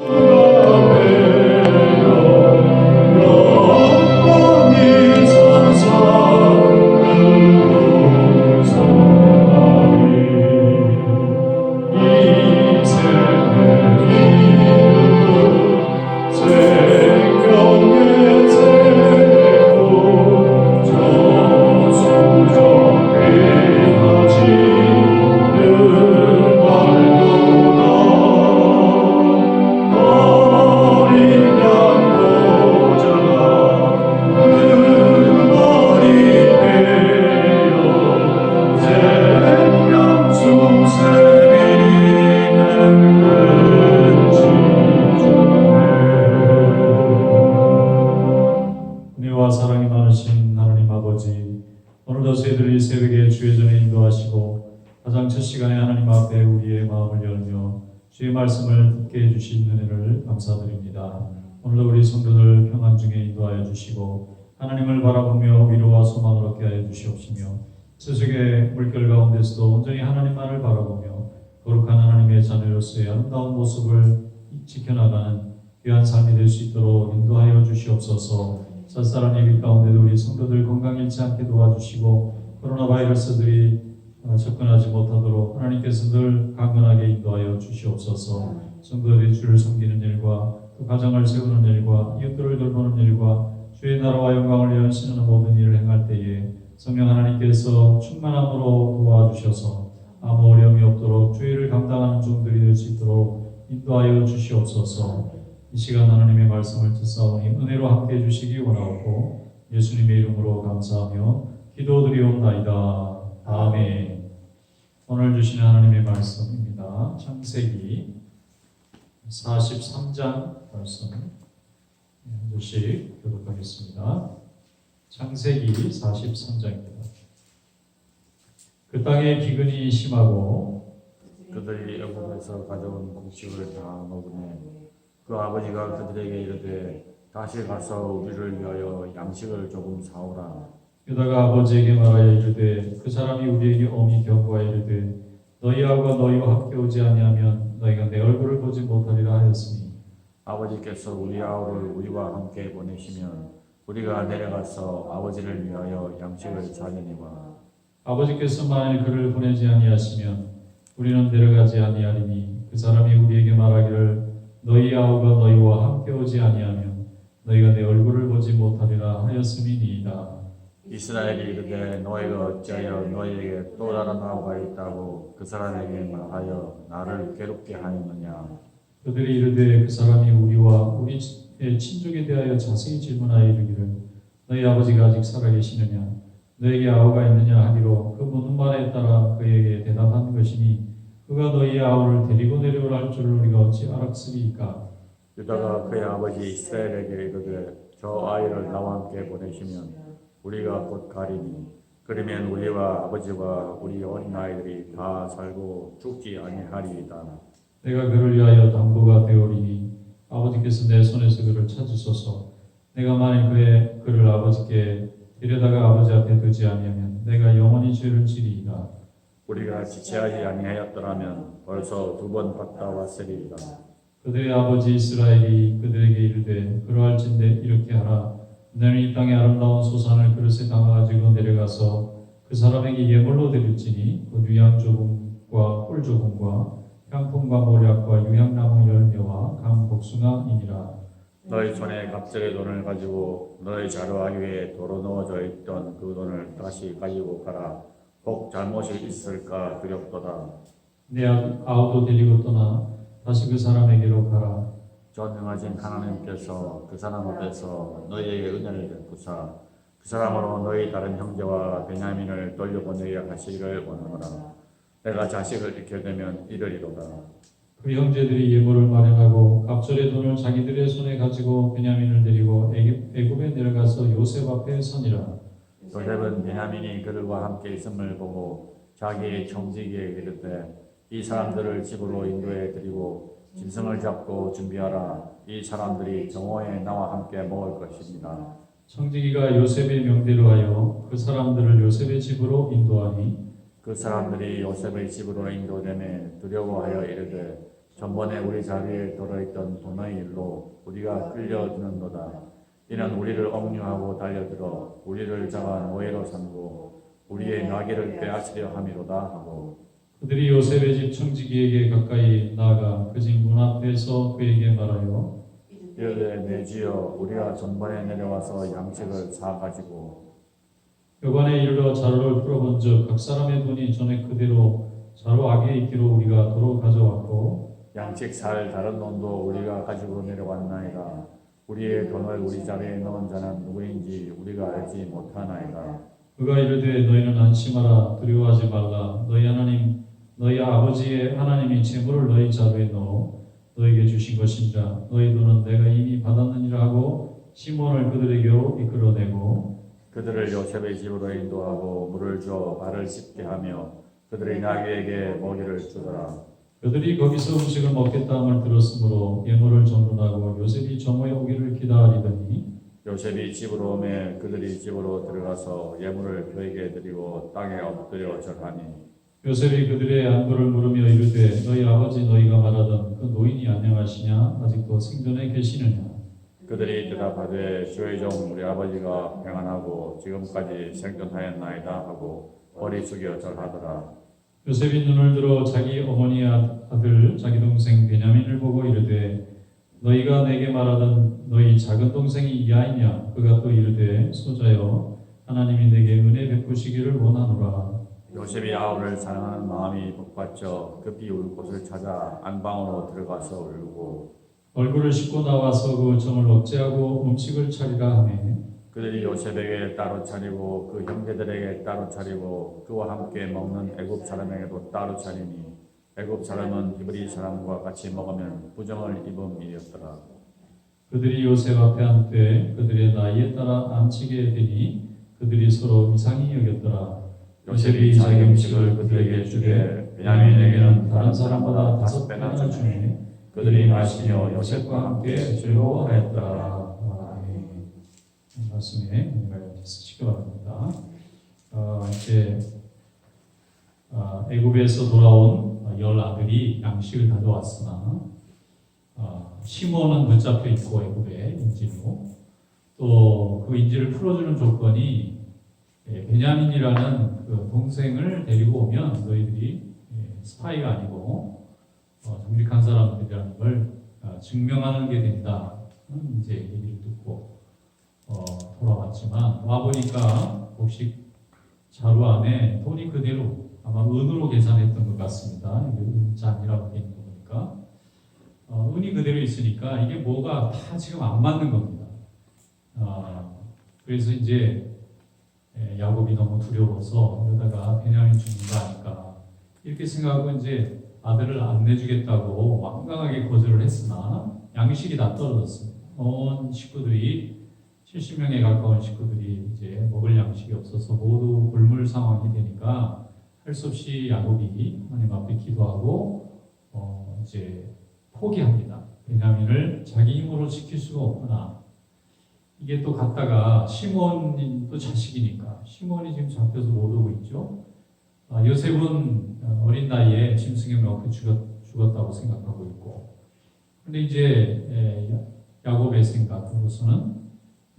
은 하여 주시고 하나님을 바라보며 위로와 소망을 얻게 하여 주시옵시며 세속의 물결 가운데서도 온전히 하나님만을 바라보며 거룩한 하나님의 자녀로서의 아름다운 모습을 지켜나가는 귀한 삶이 될 수 있도록 인도하여 주시옵소서. 쌀쌀한 예비 가운데도 우리 성도들 건강 잃지 않게 도와주시고 코로나 바이러스들이 어, 접근하지 못하도록 하나님께서 늘 강건하게 인도하여 주시옵소서. 성도들이 주를 섬기는 일과 또 가정을 세우는 일과 이웃들을 돌보는 일과 주의 나라와 영광을 연신하는 모든 일을 행할 때에 성령 하나님께서 충만함으로 도와주셔서 아무 어려움이 없도록 주의를 감당하는 종들이 될 수 있도록 인도하여 주시옵소서 이 시간 하나님의 말씀을 듣사오니 은혜로 함께 해주시기 원하옵고 예수님의 이름으로 감사하며 기도드리옵나이다. 아멘. 오늘 주시는 하나님의 말씀입니다. 창세기 43장 말씀 한 절씩 교독하겠습니다. 창세기 43장입니다. 그 땅에 기근이 심하고 그들이 애굽에서 가져온 곡식을 다 먹으니 그 아버지가 그들에게 이르되 다시 가서 우리를 위하여 양식을 조금 사오라 유다가 아버지에게 말하여 이르되 그 사람이 우리에게 엄히 경고하여 이르되 너희 아우가 너희와 함께 오지 아니하면 너희가 내 얼굴을 보지 못하리라 하였으니 아버지께서 우리 아우를 우리와 함께 보내시면 우리가 내려가서 아버지를 위하여 양식을 사려니와 아버지께서 만일 그를 보내지 아니하시면 우리는 내려가지 아니하리니 그 사람이 우리에게 말하기를 너희 아우가 너희와 함께 오지 아니하면 너희가 내 얼굴을 보지 못하리라 하였음이니이다. 이스라엘이 이르되 너희가 어찌하여 너희에게 또 다른 아우가 있다고 그 사람에게 말하여 나를 괴롭게 하였느냐? 그들이 이르되 그 사람이 우리와 우리의 친족에 대하여 자세히 질문하여 이르기를 너희 아버지가 아직 살아계시느냐? 너에게 아우가 있느냐? 하기로 그 묻는 말에 따라 그에게 대답한 것이니 그가 너희 아우를 데리고 내려오라 할 줄을 우리가 어찌 알았으리이까? 유다가 그의 아버지 이스라엘에게 이르되 저 아이를 나와 함께 보내시면 우리가 곧 가리니 그러면 우리와 아버지와 우리 어린 아이들이 다 살고 죽지 아니하리이다. 내가 그를 위하여 담보가 되오리니 아버지께서 내 손에서 그를 찾으소서 내가 만일 그의 그를 아버지께 데려다가 아버지 앞에 두지 아니하면 내가 영원히 죄를 지리이다 우리가 지체하지 아니하였더라면 벌써 두 번 갔다 왔으리이다. 그들의 아버지 이스라엘이 그들에게 이르되 그러할진대 이렇게 하라 너는 이 땅의 아름다운 소산을 그릇에 담아가지고 내려가서 그 사람에게 예물로 드릴지니 곧 유향 조금과 꿀 조금과 향품과 모략과 유향나무 열매와 감 복숭아이니라 너희 손에 갑절의 돈을 가지고 너희 자루와 위에 도로 넣어져 있던 그 돈을 다시 가지고 가라. 혹 잘못이 있을까 두렵도다. 내 아우도 데리고 떠나 다시 그 사람에게로 가라 전능하신 하나님께서 그 사람 앞에서 너희에게 은혜를 베푸사 그 사람으로 너희 다른 형제와 베냐민을 돌려보내게 하시기를 원하노라. 내가 자식을 잃게 되면 이르리로다. 그 형제들이 예물을 마련하고 갑절의 돈을 자기들의 손에 가지고 베냐민을 데리고 애굽- 애굽에 내려가서 요셉 앞에 서니라 요셉은 베냐민이 그들과 함께 있음을 보고 자기의 청지기에 이르되 이 사람들을 집으로 인도해 드리고 짐승을 잡고 준비하라. 이 사람들이 정오에 나와 함께 먹을 것입니다. 청지기가 요셉의 명대로 하여 그 사람들을 요셉의 집으로 인도하니 그 사람들이 요셉의 집으로 인도되매 두려워하여 이르되 전번에 우리 자리에 들어있던 돈의 일로 우리가 끌려드는도다. 이는 우리를 억류하고 달려들어 우리를 잡아 노예로 삼고 우리의 나귀를 빼앗으려 함이로다 하고 그들이 요셉의 집 청지기에게 가까이 나아가 그 집 문 앞에서 그에게 말하여 이르되 내 주여 우리가 전번에 내려와서 양식을 사 가지고 여관에 이르러 자루를 풀어본즉 각 사람의 돈이 전에 그대로 자루 아귀에 있기로 우리가 도로 가져왔고 양식 살 다른 돈도 우리가 가지고 내려왔나이다. 우리의 돈을 우리 자리에 넣은 자는 누구인지 우리가 알지 못하나이다. 그가 이르되 너희는 안심하라 두려워하지 말라 너희 하나님 너희 아버지의 하나님이 재물을 너희 자루에 넣어 너에게 주신 것이니라 너희 돈은 내가 이미 받았느니라 하고 시몬을 그들에게로 이끌어내고 그들을 요셉의 집으로 인도하고 물을 줘 발을 씻게 하며 그들의 나귀에게 먹이를 주더라. 그들이 거기서 음식을 먹겠다 함을 들었으므로 예물을 전문하고 요셉이 정오에 오기를 기다리더니 요셉이 집으로 오매 그들이 집으로 들어가서 예물을 그에게 드리고 땅에 엎드려 절하니 요셉이 그들의 안부를 물으며 이르되 너희 아버지 너희가 말하던 그 노인이 안녕하시냐? 아직도 생존해 계시느냐? 그들이 대답하되 주의 종 우리 아버지가 평안하고 지금까지 생존하였나이다 하고 머리 숙여 절하더라. 요셉이 눈을 들어 자기 어머니 아들 자기 동생 베냐민을 보고 이르되 너희가 내게 말하던 너희 작은 동생이 이 아이냐? 그가 또 이르되 소자여 하나님이 내게 은혜 베푸시기를 원하노라 요셉이 아우를 사랑하는 마음이 북받쳐 급히 울 곳을 찾아 안방으로 들어가서 울고 얼굴을 씻고 나와서 그 정을 억제하고 음식을 차리라 하매 그들이 요셉에게 따로 차리고 그 형제들에게 따로 차리고 그와 함께 먹는 애굽 사람에게도 따로 차리니 애굽 사람은 히브리 사람과 같이 먹으면 부정을 입음이었더라. 그들이 요셉 앞에 앉되 그들의 나이에 따라 앉히게 되니 그들이 서로 이상히 여겼더라 요셉이 자기 음식을 그들에게 주되 베냐민에게는 다른 사람보다 다섯 배나 주니 그들이 마시며 요셉과 함께. 이 말씀에 있으시기 바랍니다. 어, 이제 어, 애굽에서 돌아온 열 아들이 양식을 가져왔으나 어, 시몬은 붙잡혀 있고 애굽에 인질로 또 그 인질을 풀어주는 조건이 예, 베냐민이라는 그 동생을 데리고 오면 너희들이 예, 스파이가 아니고 어, 정직한 사람들이라는 걸 어, 증명하는 게 된다. 음, 이제 얘기를 듣고 어, 돌아왔지만 와 보니까 곡식 자루 안에 돈이 그대로 아마 은으로 계산했던 것 같습니다. 은잔이라고 돼 있는 거 보니까 어, 은이 그대로 있으니까 이게 뭐가 다 지금 안 맞는 겁니다. 어, 그래서 이제 예, 야곱이 너무 두려워서 이러다가 베냐민 죽는 거 아닐까 이렇게 생각하고 이제 아들을 안 내주겠다고 완강하게 거절을 했으나 양식이 다 떨어졌습니다. 온 식구들이 70명에 가까운 식구들이 이제 먹을 양식이 없어서 모두 굶을 상황이 되니까 할 수 없이 야곱이 하나님 앞에 기도하고 어 이제 포기합니다. 베냐민을 자기 힘으로 지킬 수가 없구나. 이게 또 갔다가 시몬이 또 자식이니까 시몬이 지금 잡혀서 못 오고 있죠. 아, 요셉은 어, 어린 나이에 짐승에 먹혀 죽었, 죽었 다고 생각하고 있고 근데 이제 에, 야곱의 생각으로서는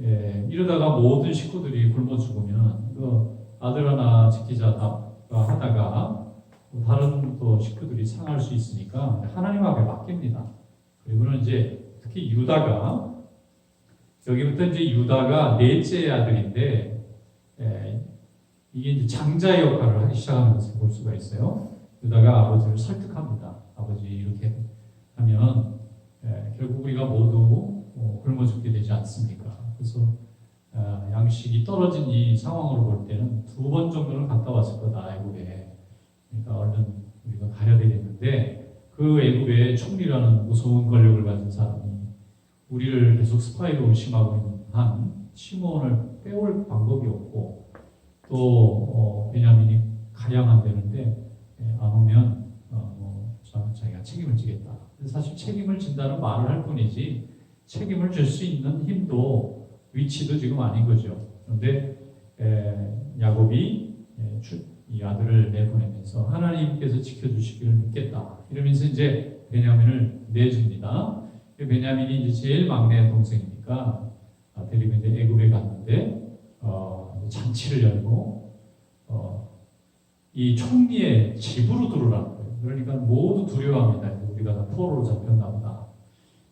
에, 이러다가 모든 식구들이 굶어 죽으면 그 아들 하나 지키자 다 하다가 또 다른 또 식구들이 상할 수 있으니까 하나님 앞에 맡깁니다. 그리고는 이제 특히 유다가 여기부터 이제 유다가 넷째 아들인데 에, 이게 이제 장자의 역할을 하기 시작하는 것을 볼 수가 있어요. 유다가 아버지를 설득합니다. 아버지 이렇게 하면 에, 결국 우리가 모두 어, 굶어 죽게 되지 않습니까? 그래서 어, 양식이 떨어진 이 상황으로 볼 때는 두 번 정도는 갔다 왔을 거다 애굽에. 그러니까 얼른 우리가 가야 되겠는데 그 애굽의 총리라는 무서운 권력을 가진 사람이 우리를 계속 스파이로 의심하고 있는 한 시몬을 빼올 방법이 없고 또 어, 베냐민이 가양한다는데 예, 안 오면 어, 뭐 자, 자기가 책임을 지겠다. 사실 책임을 진다는 말을 할 뿐이지 책임을 질 수 있는 힘도 위치도 지금 아닌 거죠. 그런데 에, 야곱이 에, 주, 이 아들을 내보내면서 하나님께서 지켜주시기를 믿겠다. 이러면서 이제 베냐민을 내줍니다. 베냐민이 이제 제일 막내 동생이니까 아, 데리고 이제 애굽에 갔는데 어, 잔치를 열고 어, 이 총리의 집으로 거예요. 그러니까 모두 두려워합니다. 우리가 다 포로로 잡혔나 보다.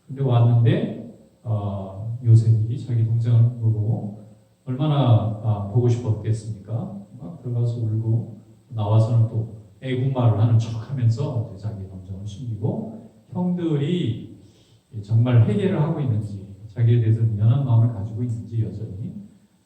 근데 왔는데 어, 요셉이 자기 동생을 보고 얼마나 아, 보고 싶었겠습니까? 막 들어가서 울고 나와서는 또 애국말을 하는 척하면서 자기 감정을 숨기고 형들이 정말 회개를 하고 있는지 자기에 대해서 미안한 마음을 가지고 있는지 여전히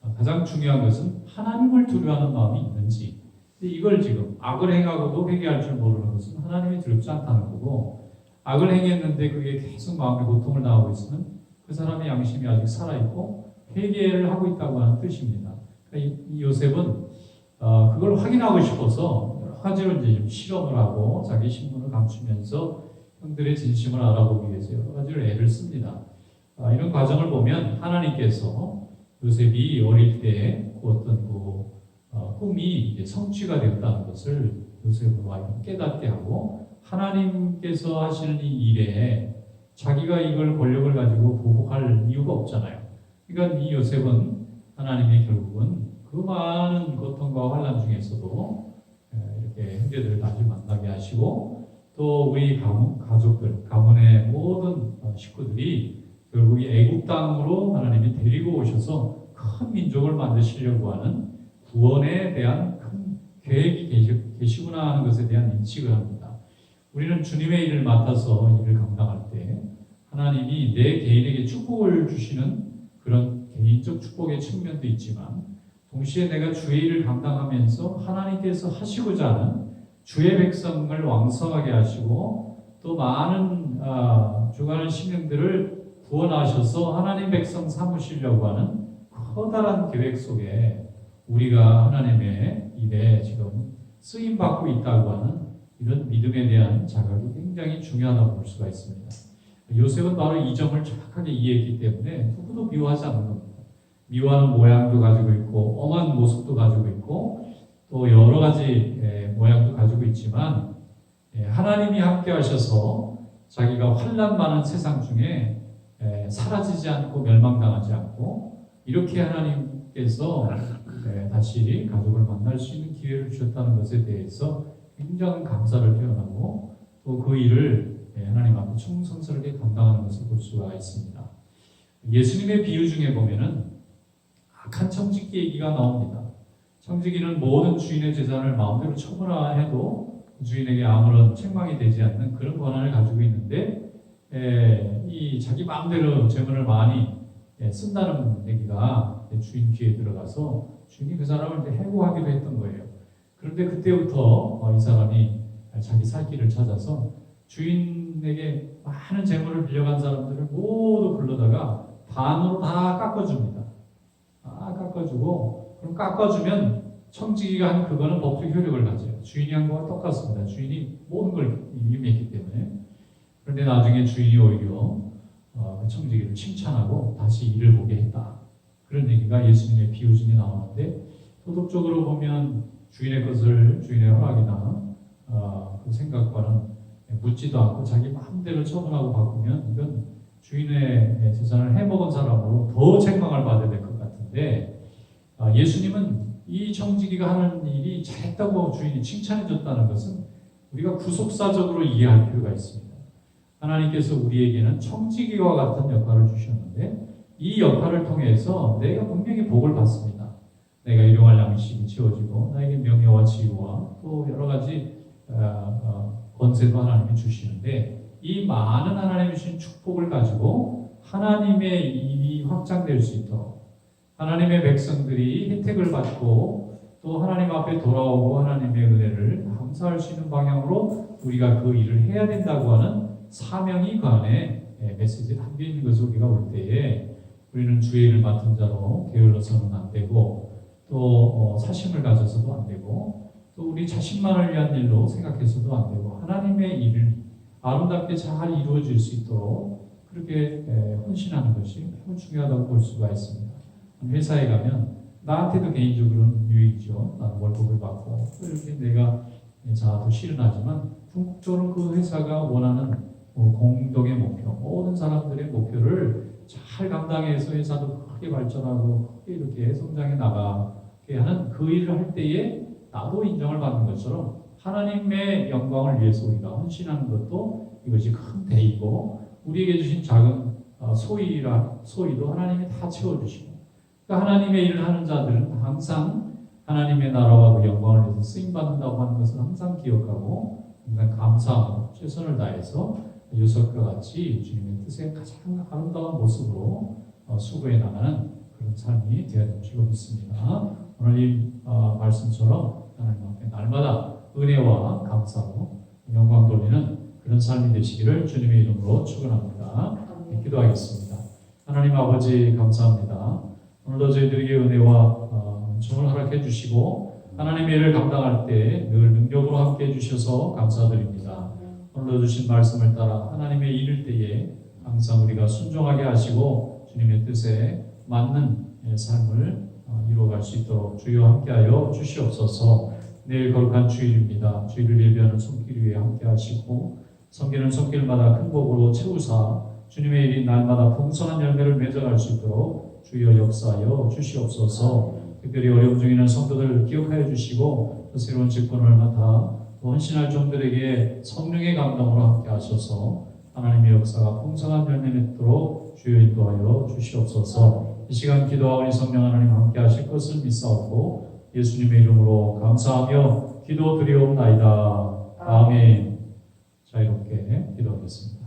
아, 가장 중요한 것은 하나님을 두려워하는 마음이 있는지 이걸 지금 악을 행하고도 회개할 줄 모르는 것은 하나님이 두렵지 않다는 거고 악을 행했는데 그게 계속 마음에 고통을 당하고 있으면 그 사람의 양심이 아직 살아있고 회개를 하고 있다고 하는 뜻입니다. 그러니까 이, 이 요셉은 어, 그걸 확인하고 싶어서 여러 가지로 이제 좀 실험을 하고 자기 신분을 감추면서 형들의 진심을 알아보기 위해서 여러 가지로 애를 씁니다. 아, 이런 과정을 보면 하나님께서 요셉이 어릴 때 꾸었던 그 어, 꿈이 성취가 되었다는 것을 요셉으로 하여금 깨닫게 하고 하나님께서 하시는 이 일에 자기가 이걸 권력을 가지고 보복할 이유가 없잖아요. 그러니까 이 요셉은 하나님의 결국은 그 많은 고통과 환란 중에서도 에, 이렇게 형제들을 다시 만나게 하시고 또 우리 가문, 가족들, 가문의 모든 어, 식구들이 결국 이 애국 땅으로 하나님이 데리고 오셔서 큰 민족을 만드시려고 하는 구원에 대한 큰 계획이 계시, 계시구나 하는 것에 대한 인식을 합니다. 우리는 주님의 일을 맡아서 일을 감당할 때 하나님이 내 개인에게 축복을 주시는 그런 개인적 축복의 측면도 있지만 동시에 내가 주의 일을 감당하면서 하나님께서 하시고자 하는 주의 백성을 왕성하게 하시고 또 많은 아, 주관의 신령들을 구원하셔서 하나님 백성 삼으시려고 하는 커다란 계획 속에 우리가 하나님의 일에 지금 쓰임 받고 있다고 하는 이런 믿음에 대한 자각이 굉장히 중요하다고 볼 수가 있습니다. 요셉은 바로 이 점을 정확하게 이해했기 때문에 누구도 미워하지 않는 겁니다. 미워하는 모양도 가지고 있고 엄한 모습도 가지고 있고 또 여러 가지 예, 모양도 가지고 있지만 예, 하나님이 함께 하셔서 자기가 환란 많은 세상 중에 예, 사라지지 않고 멸망당하지 않고 이렇게 하나님께서 예, 다시 가족을 만날 수 있는 기회를 주셨다는 것에 대해서 굉장한 감사를 표현하고 또 그 일을 예, 하나님 앞에 충성스럽게 감당하는 것을 볼 수가 있습니다. 예수님의 비유 중에 보면은 악한 청지기 얘기가 나옵니다. 청지기는 모든 주인의 재산을 마음대로 처분해도 주인에게 아무런 책망이 되지 않는 그런 권한을 가지고 있는데 에, 이 자기 마음대로 재물을 많이 예, 쓴다는 얘기가 주인 귀에 들어가서 주인이 그 사람을 해고하기도 했던 거예요. 그런데 그때부터 어, 이 사람이 자기 살 길을 찾아서 주인에게 많은 재물을 빌려간 사람들을 모두 불러다가 반으로 다 깎아줍니다. 다 깎아주고 그럼 깎아주면 청지기가 한 그거는 법적 효력을 가져요. 주인이 한 거와 똑같습니다. 주인이 모든 걸 임했기 때문에 그런데 나중에 주인이 오히려 어, 그 청지기를 칭찬하고 다시 일을 보게 했다. 그런 얘기가 예수님의 비유 중에 나오는데 도덕적으로 보면 주인의 것을 주인의 허락이나 어, 그 생각과는 묻지도 않고 자기 마음대로 처분하고 바꾸면 이건 주인의 재산을 해먹은 사람으로 더 책망을 받아야 될 것 같은데 아, 예수님은 이 청지기가 하는 일이 잘했다고 주인이 칭찬해 줬다는 것은 우리가 구속사적으로 이해할 필요가 있습니다. 하나님께서 우리에게는 청지기와 같은 역할을 주셨는데 이 역할을 통해서 내가 분명히 복을 받습니다. 내가 일용할 양식이 채워지고 나에게 명예와 지위와 또 여러 가지 어, 어, 권세도 하나님이 주시는데 이 많은 하나님이 주신 축복을 가지고 하나님의 일이 확장될 수 있도록 하나님의 백성들이 혜택을 받고 또 하나님 앞에 돌아오고 하나님의 은혜를 감사할 수 있는 방향으로 우리가 그 일을 해야 된다고 하는 사명이 그 안에 예, 메시지에 담겨 있는 것을 우리가 볼 때에 우리는 주의 일을 맡은 자로 게을러서는 안 되고 또 어, 사심을 가져서도 안 되고 또 우리 자신만을 위한 일로 생각해서도 안 되고 하나님의 일을 아름답게 잘 이루어질 수 있도록 그렇게 에, 헌신하는 것이 매우 중요하다고 볼 수가 있습니다. 회사에 가면 나한테도 개인적으로는 유익이죠. 나는 월급을 받고 또 이렇게 내가 자아도 실현하지만 궁극적으로 그 회사가 원하는 뭐 공동의 목표, 모든 사람들의 목표를 잘 감당해서 회사도 크게 발전하고 이렇게 성장해 나가게 하는 그 일을 할 때에 나도 인정을 받는 것처럼 하나님의 영광을 위해서 우리가 헌신하는 것도 이것이 큰 대이고 우리에게 주신 작은 어, 소위라 소위도 하나님이 다 채워주시고 그러니까 하나님의 일을 하는 자들은 항상 하나님의 나라와 그 영광을 위해서 쓰임 받는다고 하는 것을 항상 기억하고 항상 감사하고 최선을 다해서 요셉과 같이 주님의 뜻에 가장 아름다운 모습으로 어, 수고해 나가는 그런 삶이 되어야 될줄 믿습니다. 오늘 이 어, 말씀처럼 하나님 앞에 날마다 은혜와 감사로 영광 돌리는 그런 삶이 되시기를 주님의 이름으로 축원합니다. 네, 기도하겠습니다. 하나님 아버지 감사합니다. 오늘도 저희들에게 은혜와 어, 은총을 허락해 주시고 하나님의 일을 감당할 때 늘 능력으로 함께 해 주셔서 감사드립니다. 오늘도 주신 말씀을 따라 하나님의 일을 때에 항상 우리가 순종하게 하시고 주님의 뜻에 맞는 예, 삶을 어, 이루어갈 수 있도록 주여 함께하여 주시옵소서. 내일 거룩한 주일입니다. 주일을 예비하는 손길 위에 함께 하시고 섬기는 손길마다 큰 복으로 채우사 주님의 일이 날마다 풍성한 열매를 맺어갈 수 있도록 주여 역사하여 주시옵소서. 특별히 어려움 중에 있는 성도들 기억하여 주시고 또 새로운 직분을 맡아 또 헌신할 종들에게 성령의 감동으로 함께 하셔서 하나님의 역사가 풍성한 열매 맺도록 주여 인도하여 주시옵소서. 이 시간 기도하오니 성령 하나님 함께 하실 것을 믿사옵고 예수님의 이름으로 감사하며 기도 드리옵나이다. 아멘. 자유롭게 기도하겠습니다.